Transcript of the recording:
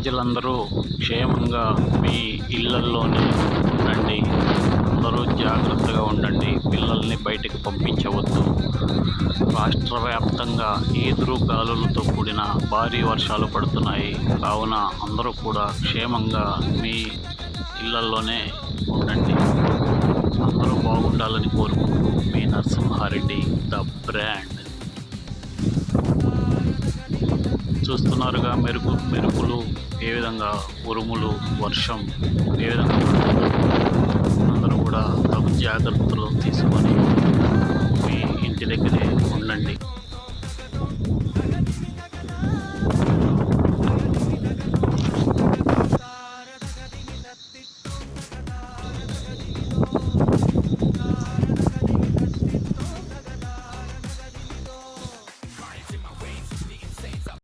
ప్రజలందరూ క్షేమంగా మీ ఇళ్ళల్లోనే ఉండండి. అందరూ జాగ్రత్తగా ఉండండి. పిల్లల్ని బయటకు పంపించవద్దు. రాష్ట్ర వ్యాప్తంగా ఈదురు గాలులతో కూడిన భారీ వర్షాలు పడుతున్నాయి. కావున అందరూ కూడా క్షేమంగా మీ ఇళ్ళల్లోనే ఉండండి. అందరూ బాగుండాలని కోరుకుంటూ మీ నరసింహారెడ్డి ద బ్రాండ్. చూస్తున్నారుగా మెరుగు మెరుపులు. ఏ విధంగా ఉరుములు వర్షం ఏ విధంగా అందరూ కూడా తగు జాగ్రత్తలు తీసుకొని మీ ఇంటి దగ్గరే ఉండండి.